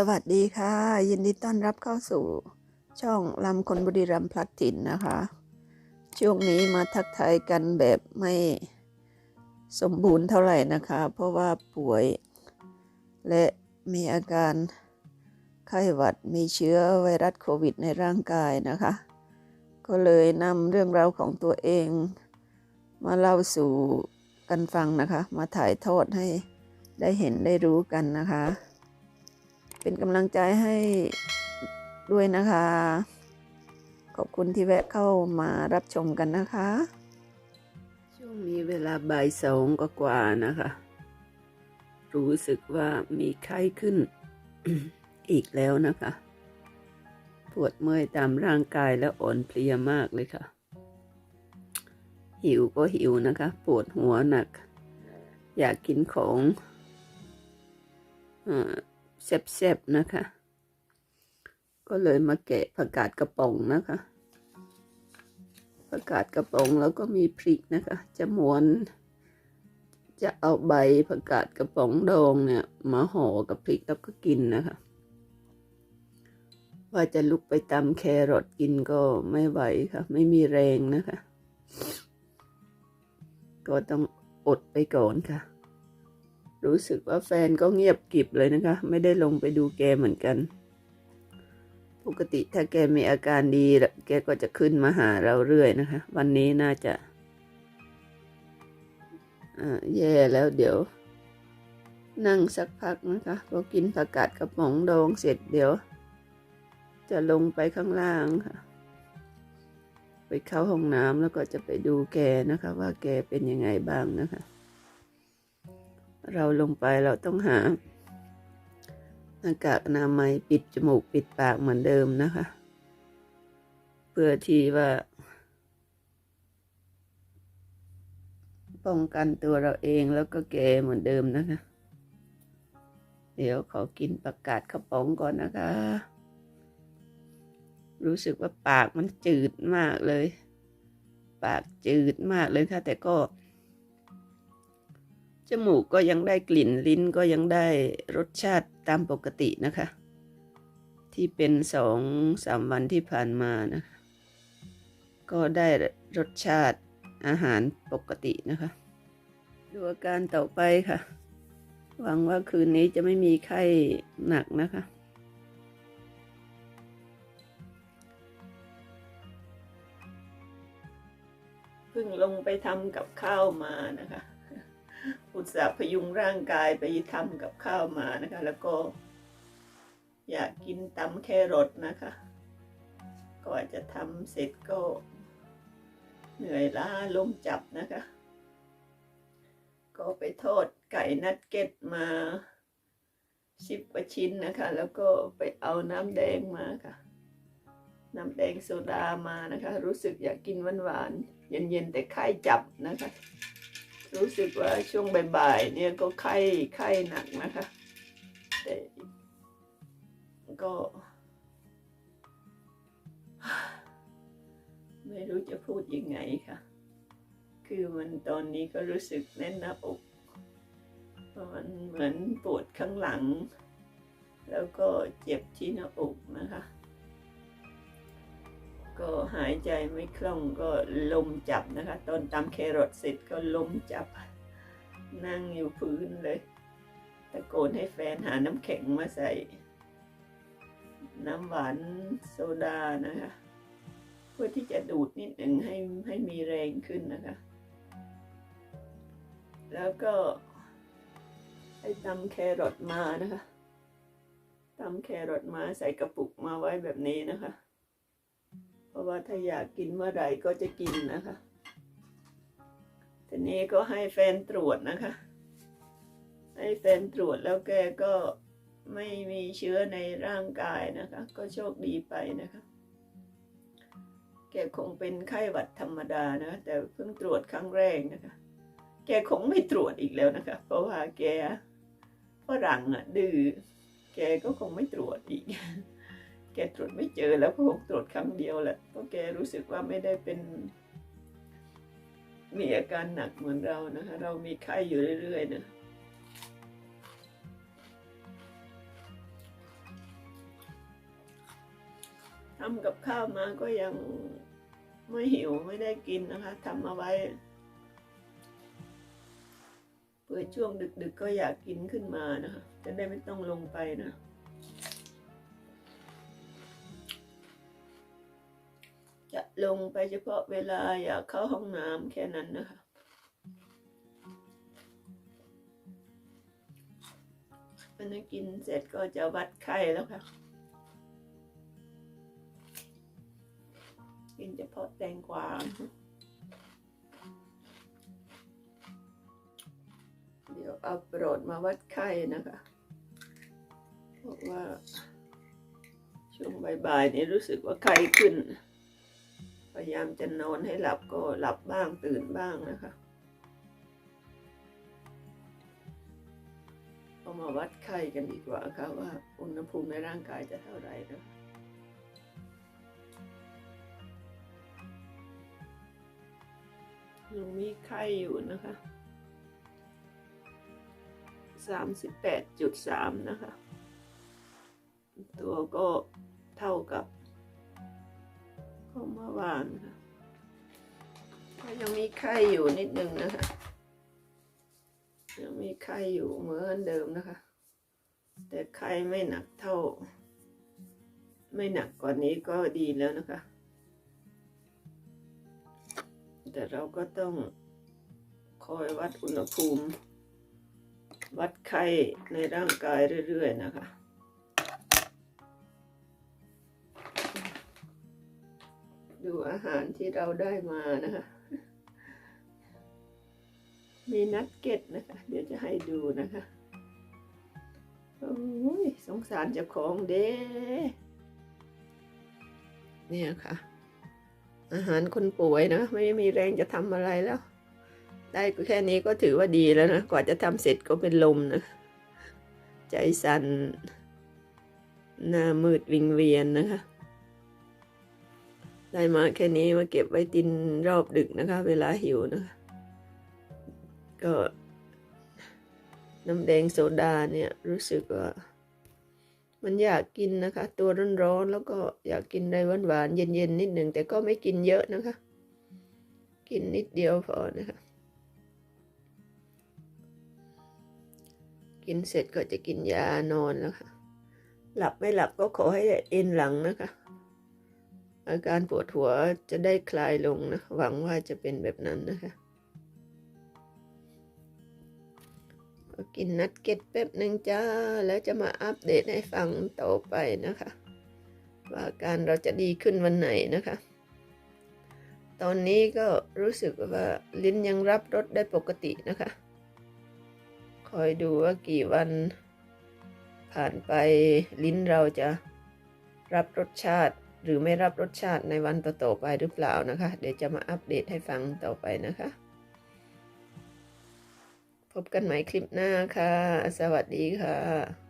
สวัสดีค่ะ ยินดีต้อนรับเข้าสู่ช่องลำคนบุรีรัมย์พลัดถิ่นนะคะ ช่วงนี้มาทักทายกันแบบไม่สมบูรณ์เท่าไหร่นะคะ เพราะว่าป่วยและมีอาการไข้หวัดมีเชื้อไวรัสโควิดในร่างกายนะคะ ก็เลยนำเรื่องราวของตัวเอง มาเล่าสู่กันฟังนะคะ มาถ่ายทอดให้ได้เห็นได้รู้กันนะคะ เป็นกำลังใจให้ด้วยนะคะ ขอบคุณที่แวะเข้ามารับชมกันนะคะ ช่วงนี้เวลาบ่ายสองกว่าๆนะคะ รู้สึกว่ามีไข้ขึ้นอีกแล้วนะคะ ปวดเมื่อยตามร่างกายและอ่อนเพลียมากเลยค่ะ หิวก็หิวนะคะ ปวดหัวหนัก อยากกินของอ่อ แซ่บๆนะคะ ก็เลยมาแกะผักกาดกระป๋องนะคะผักกาดกระป๋องแล้วก็มีพริกนะคะ จะม้วน จะเอาใบผักกาดกระป๋องดองเนี่ย มาห่อกับพริกแล้วก็กินนะคะ ว่าจะลุกไปตำแครอทกินก็ไม่ไหวค่ะ ไม่มีแรงนะคะ ก็ต้องอดไปก่อนค่ะ รู้สึกว่าแฟนก็เงียบกริบเลยนะคะ ไม่ได้ลงไปดูแกเหมือนกัน ปกติถ้าแกมีอาการดีแล้วแกก็จะขึ้นมาหาเราเรื่อยนะคะ วันนี้น่าจะอ่าแย่แล้วเดี๋ยว นั่งสักพักนะคะพอกินผักกาดกระป๋องดองเสร็จเดี๋ยว จะลงไปข้างล่างค่ะ ไปเข้าห้องน้ำแล้วก็จะไปดูแกนะคะ ว่าแกเป็นยังไงบ้างนะคะ เราลงไปเราต้องหาหน้ากากอนามัยปิดจมูกปิดปากเหมือนเดิมนะคะ เพื่อที่ว่า ป้องกันตัวเราเองแล้วก็แกเหมือนเดิมนะคะ เดี๋ยวขอกินประกาศกระป๋องก่อนนะคะ รู้สึกว่าปากมันจืดมากเลย ปากจืดมากเลยค่ะ แต่ก็ จมูกก็ยังได้กลิ่นลิ้นก็ยังได้รสชาติตามปกตินะคะ ที่เป็นสองสามวันที่ผ่านมานะ ก็ได้รสชาติอาหารปกตินะคะ ดูอาการต่อไปค่ะ หวังว่าคืนนี้จะไม่มีไข้หนักนะคะเพิ่งลงไปทำกับข้าวมานะคะ ตส่าห์พยุงร่างกายไปทำกับข้าวมานะคะ แล้วก็ อยากกินตำแครอทนะคะก่อนจะทำเสร็จก็ เหนื่อยล้าลมจับนะคะ ก็ไปทอดไก่นัดเก็ตมาสิบกว่าชิ้นนะคะ แล้วก็ไปเอาน้ำแดงมาค่ะ น้ำแดงโซดามานะคะ รู้สึกอยากกินหวานๆเย็นๆแต่ไข้จับนะคะ รู้สึกว่าช่วงบ่ายๆเนี่ยก็ไข้ไข้หนักนะคะ แต่ก็ ไม่รู้จะพูดยังไงค่ะ คือมันตอนนี้ก็รู้สึกแน่นหน้าอกมันเหมือนปวดข้างหลัง แล้วก็เจ็บที่หน้าอกนะคะ ก็หายใจไม่คล่องก็ลมจับนะคะ ตอนตำแครอทเสร็จก็ลมจับ นั่งอยู่พื้นเลย ตะโกนให้แฟนหาน้ำแข็งมาใส่ น้ำหวานโซดานะคะ เพื่อที่จะดูดนิดหนึ่งให้ให้มีแรงขึ้นนะคะ แล้วก็ให้ตำแครอทมานะคะตำแครอทมาใส่กระปุกมาไว้แบบนี้นะคะ ราะว่าถ้าอยากกินเมื่อไหร่ก็จะกินนะคะ ทีนี้ก็ให้แฟนตรวจนะคะ ให้แฟนตรวจแล้วแกก็ไม่มีเชื้อในร่างกายนะคะ ก็โชคดีไปนะคะ แกคงเป็นไข้หวัดธรรมดานะ แต่เพิ่งตรวจครั้งแรกนะคะ แกคงไม่ตรวจอีกแล้วนะคะ เพราะว่าแกฝรั่งอะดื้อแกก็คงไม่ตรวจอีก แกตรวจไม่เจอแล้วก็คงตรวจครั้งเดียวแหละเพราะแกรู้สึกว่าไม่ได้เป็นมีอาการหนักเหมือนเรานะคะเรามีไข้อยู่เรื่อยๆนะทำกับข้าวมาก็ยังไม่หิวไม่ได้กินนะคะทำเอาไว้เพื่อช่วงดึกๆก็อยากกินขึ้นมานะคะจะได้ไม่ต้องลงไปนะ ลงไปเฉพาะเวลาอยากเข้าห้องน้ำแค่นั้นนะคะ มันกินเสร็จก็จะวัดไข้แล้วค่ะ กินเฉพาะแตงกวาเดี๋ยวเอาโปรดมาวัดไข้นะคะเพราะว่าช่วงบ่ายๆนี้รู้สึกว่าไข้ขึ้น พยายามจะนอนให้หลับก็หลับบ้างตื่นบ้างนะคะเอามาวัดไข้กันดีกว่าค่ะว่าอุณหภูมิในร่างกายจะเท่าไหร่นะคะยังมีไข้อยู่นะคะสามสิบแปดจุดสามนะคะ ตัวก็เท่ากับ เมื่อวานค่ะก็ยังมีไข้อยู่นิดนึงนะคะ ยังมีไข้อยู่เหมือนเดิมนะคะ แต่ไข้ไม่หนักเท่า ไม่หนักกว่านี้ก็ดีแล้วนะคะ แต่เราก็ต้องคอยวัดอุณหภูมิ วัดไข้ในร่างกายเรื่อยๆนะคะ อาหารที่เราได้มานะคะ มีนัดเก็ตนะคะ เดี๋ยวจะให้ดูนะคะ โอ้ยสงสารเจ้าของเด้เนี่ยค่ะ อาหารคนป่วยนะ ไม่มีแรงจะทำอะไรแล้ว ได้แค่นี้ก็ถือว่าดีแล้วนะ กว่าจะทำเสร็จก็เป็นลมนะ ใจสั่นหน้ามืดวิงเวียนนะคะ ได้มาแค่นี้มาเก็บไว้กินรอบดึกนะคะ เวลาหิวนะคะ ก็น้ำแดงโซดาเนี่ยรู้สึกว่ามันอยากกินนะคะ ตัวร้อนๆแล้วก็อยากกินอะไรหวานๆเย็นๆนิดหนึ่งแต่ก็ไม่กินเยอะนะคะ กินนิดเดียวพอนะคะ กินเสร็จก็จะกินยานอนแล้วค่ะ หลับไม่หลับก็ขอให้เอ็นหลังนะคะ อาการปวดหัวจะได้คลายลงนะ หวังว่าจะเป็นแบบนั้นนะคะก็กินนัดเก็ตแป๊บหนึ่งจ้า แล้วจะมาอัปเดตให้ฟังต่อไปนะคะ ว่าอาการเราจะดีขึ้นวันไหนนะคะ ตอนนี้ก็รู้สึกว่าลิ้นยังรับรสได้ปกตินะคะ คอยดูว่ากี่วันผ่านไปลิ้นเราจะรับรสชาติ หรือไม่รับรสชาติในวันต่อๆไปหรือเปล่านะคะ เดี๋ยวจะมาอัปเดตให้ฟังต่อไปนะคะ พบกันใหม่คลิปหน้าค่ะ สวัสดีค่ะ